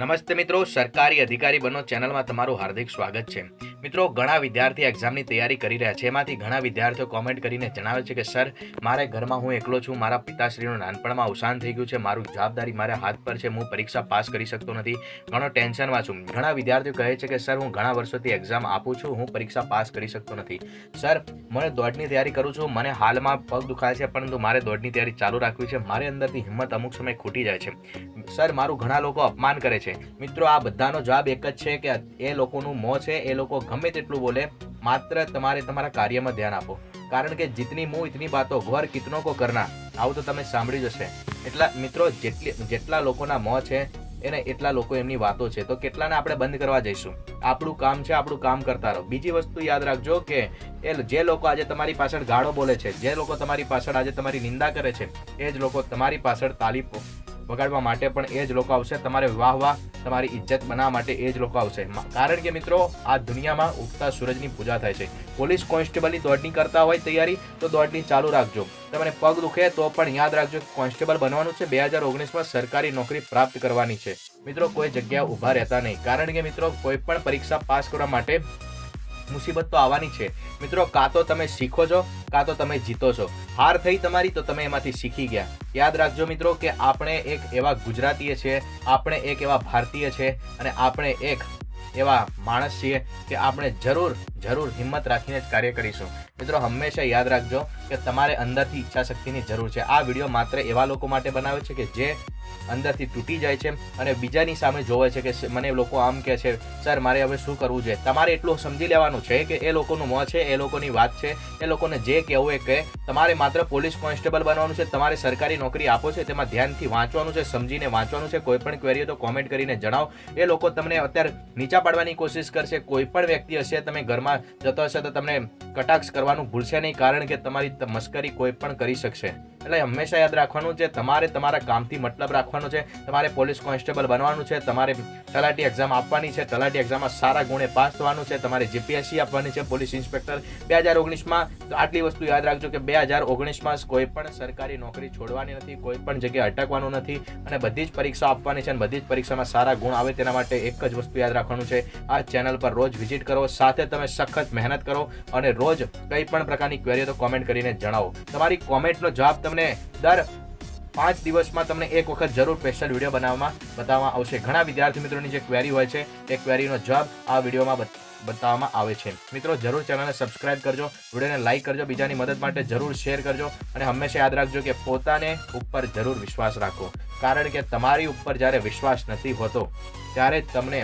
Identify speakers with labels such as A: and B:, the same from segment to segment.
A: નમસ્તે મિત્રો સરકારી અધિકારી બનો ચેનલમાં તમારું હાર્દિક સ્વાગત છે. મિત્રો, ઘણા વિદ્યાર્થી એક્ઝામની તૈયારી કરી રહ્યા છે. એમાંથી ઘણા વિદ્યાર્થીઓ કોમેન્ટ કરીને જણાવે છે કે, સર, મારે ઘરમાં હું એકલો છું. મારા પિતાશ્રીનું નાનપણમાં અવસાન થઈ ગયું છે. મારું જવાબદારી મારા હાથ પર છે. હું પરીક્ષા પાસ કરી શકતો નથી. ઘણો ટેન્શનમાં છું. ઘણા વિદ્યાર્થીઓ કહે છે કે, સર, હું ઘણા વર્ષોથી એક્ઝામ આપું છું. હું પરીક્ષા પાસ કરી શકતો નથી. સર, મને દોડની તૈયારી કરું છું. મને હાલમાં પગ દુખાય છે, પરંતુ મારે દોડની તૈયારી ચાલુ રાખવી છે. મારી અંદરથી હિંમત અમુક સમય ખૂટી જાય છે. સર, મારું ઘણા લોકો અપમાન કરે છે. મિત્રો, આ બધાનો જવાબ એક જ છે કે, એ લોકોનું મોં છે. એ લોકો ગમે તેટલું બોલે, માત્ર તમારે તમારા કાર્યમાં ધ્યાન આપો. કારણ કે જીતની મુંહ ઇતની બાતો ઘર કિતનો કો કરના, આવું તો તમે સાંભળી જશે. એટલા મિત્રો, જેટલી, જેટલા લોકોના મોં છે, એને એટલા લોકો એમની વાતો છે. તો કેટલાને આપણે બંધ કરવા જઈશું? આપણું કામ છે, આપણું કામ કરતા રહો. બીજી વસ્તુ યાદ રાખજો કે, એ જે લોકો આજે તમારી પાછળ ગાળો બોલે છે, જે લોકો તમારી પાછળ આજે તમારી નિંદા કરે છે, એ જ લોકો તમારી પાછળ તાલી વગાડવા માટે પણ એ જ લોકો આવશે. તમારે વાહ વાહ, તમારી ઇજ્જત બનાવવા માટે એ જ લોકો આવશે. કારણ કે મિત્રો, આ દુનિયામાં ઉગતા સૂરજની પૂજા થાય છે. પોલીસ કોન્સ્ટેબલની દોડની કરતા હોય તૈયારી, તો દોડની ચાલુ રાખજો. તમને પગ દુખે તો પણ યાદ રાખજો કે કોન્સ્ટેબલ બનવાનું છે. બે હજાર ઓગણીસમાં સરકારી નોકરી પ્રાપ્ત કરવાની છે. મિત્રો, કોઈ જગ્યા ઊભા રહેતા નહીં. કારણ કે મિત્રો, કોઈ પણ પરીક્ષા પાસ કરવા માટે મુસીબત તો આવવાની છે. મિત્રો, કાં તો તમે શીખો છો, કાં તો તમે જીતો છો. હાર થઈ તમારી તો તમે એમાંથી શીખી ગયા. યાદ રાખજો મિત્રો કે આપણે એક એવા ગુજરાતીએ છીએ, આપણે એક એવા ભારતીય છે અને આપણે એક એવા માણસ છીએ કે આપણે જરૂર જરૂર હિંમત રાખીને જ કાર્ય કરીશું. મિત્રો, હંમેશા યાદ રાખજો કે તમારે અંદરથી ઈચ્છા શક્તિની જરૂર છે. આ વીડિયો માત્ર એવા લોકો માટે બનાવે છે કે જે અંદરથી તૂટી જાય છે અને બીજાની સામે જોવે છે કે મને લોકો આમ કહે છે, સર, મારે હવે શું કરવું છે? તમારે એટલું સમજી લેવાનું છે કે એ લોકોનું મોં છે, એ લોકોની વાત છે, એ લોકોને જે કહેવું એ કહે. તમારે માત્ર પોલીસ કોન્સ્ટેબલ બનવાનું છે, તમારે સરકારી નોકરી આપો છે, તેમાં ધ્યાનથી વાંચવાનું છે, સમજીને વાંચવાનું છે. કોઈ પણ ક્વેરી તો કોમેન્ટ કરીને જણાવો. એ લોકો તમને અત્યારે નીચા પાડવાની કોશિશ કરશે. કોઈ પણ વ્યક્તિ હશે, તમે ઘરમાં જતો હશે, તો તમને કટાક્ષ કરવાનું ભૂલશે નહીં, કારણ કે તમારી મસ્કરી કોઈ પણ કરી શકશે. એટલે હંમેશા યાદ રાખવાનું છે, તમારે તમારા કામથી મતલબ રાખવાનો છે, તમારે પોલીસ કોન્સ્ટેબલ બનવાનું છે, તમારે તલાટી એક્ઝામ આપવાની છે, તલાટી એક્ઝામમાં સારા ગુણે પાસ થવાનું છે, તમારે જીપીએસસી આપવાની છે, પોલીસ ઇન્સ્પેક્ટર. બે હજાર ઓગણીસમાં, તો આટલી વસ્તુ યાદ રાખજો કે બે હજાર ઓગણીસમાં કોઈ પણ સરકારી નોકરી છોડવાની નથી, કોઈ પણ જગ્યાએ અટકવાનું નથી, અને બધી જ પરીક્ષા આપવાની છે અને બધી જ પરીક્ષામાં સારા ગુણ આવે તેના માટે એક જ વસ્તુ યાદ રાખવાનું છે. આ ચેનલ પર રોજ વિઝિટ કરો, સાથે તમે સખત મહેનત કરો અને રોજ કંઈ પણ પ્રકારની ક્વેરીઓ તો કોમેન્ટ કરીને જણાવો. તમારી કોમેન્ટનો જવાબ તમને દર પાંચ દિવસમાં તમને એક વખત જરૂર સ્પેશિયલ વીડિયો બનાવવામાં બતાવવામાં આવશે. ઘણા વિદ્યાર્થી મિત્રોની જે ક્વેરી હોય છે, એ ક્વેરીનો જવાબ આ વિડીયોમાં બતાવવામાં આવે છે. મિત્રો, જરૂર ચેનલને સબસ્ક્રાઇબ કરજો વિડીયોને લાઇક કરજો, બીજાની મદદ માટે જરૂર શેર કરજો અને હંમેશા યાદ રાખજો કે પોતાને ઉપર જરૂર વિશ્વાસ રાખો. કારણ કે તમારી ઉપર જ્યારે વિશ્વાસ નથી હોતો, ત્યારે તમને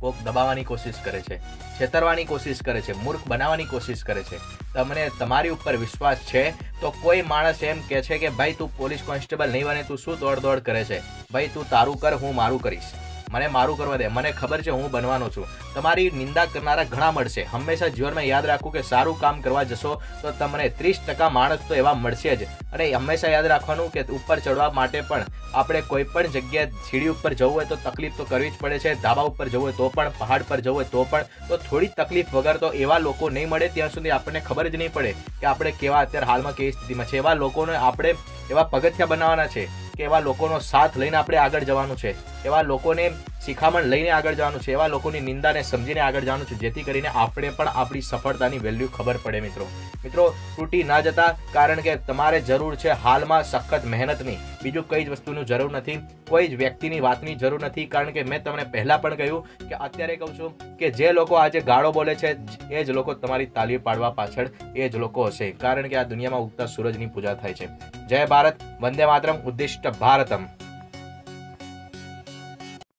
A: કોક દબાવવાની કોશિશ કરે છે, છેતરવાની કોશિશ કરે છે, મૂર્ખ બનાવવાની કોશિશ કરે છે. તમને તમારી ઉપર વિશ્વાસ છે તો કોઈ માણસ એમ કહે છે કે, ભાઈ, તું પોલીસ કોન્સ્ટેબલ નહીં બને, તું શું દોડ દોડ કરે છે? ભાઈ, તું તારું કર, હું મારું કરીશ. મને મારું કરવા દે. મને ખબર છે હું બનવાનો છું. તમારી નિંદા કરનારા ઘણા મળશે. હંમેશા જીવનમાં યાદ રાખું કે સારું કામ કરવા જશો તો તમને ત્રીસ ટકા માણસ તો એવા મળશે જ. અને હંમેશા યાદ રાખવાનું કે ઉપર ચડવા માટે પણ આપણે કોઈ પણ જગ્યાએ સીડી ઉપર જવું હોય તો તકલીફ તો કરવી જ પડે છે. ધાબા ઉપર જવું હોય તો પણ, પહાડ પર જવું હોય તો પણ. તો થોડી તકલીફ વગર તો એવા લોકો નહીં મળે. ત્યાં સુધી આપણને ખબર જ નહીં પડે કે આપણે કેવા અત્યારે હાલમાં કેવી સ્થિતિમાં છે. એવા લોકોને આપણે એવા પગથિયા બનાવવાના છે કે એવા લોકોનો સાથ લઈને આપણે આગળ જવાનું છે. એવા લોકોને શિખામણ લઈને આગળ જવાનું છે, એવા લોકોની નિંદાને સમજીને આગળ જવાનું છે, જેથી કરીને આપણે પણ આપણી સફળતાની વેલ્યુ ખબર પડે મિત્રો. મિત્રો, તૂટી ના જતા, કારણ કે તમારે જરૂર છે હાલમાં સખત મહેનતની. બીજું કઈ જ વસ્તુની જરૂર નથી, કોઈ જ વ્યક્તિની વાતની જરૂર નથી, કારણ કે મેં તમને પહેલાં પણ કહ્યું કે અત્યારે કહું છું કે જે લોકો આજે ગાળો બોલે છે, એ જ લોકો તમારી તાલીમ પાડવા પાછળ, એ જ લોકો હશે, કારણ કે આ દુનિયામાં ઉગતા સૂરજની પૂજા થાય છે. જય ભારત, વંદે માતરમ, ઉદ્દિષ્ટ ભારતમ.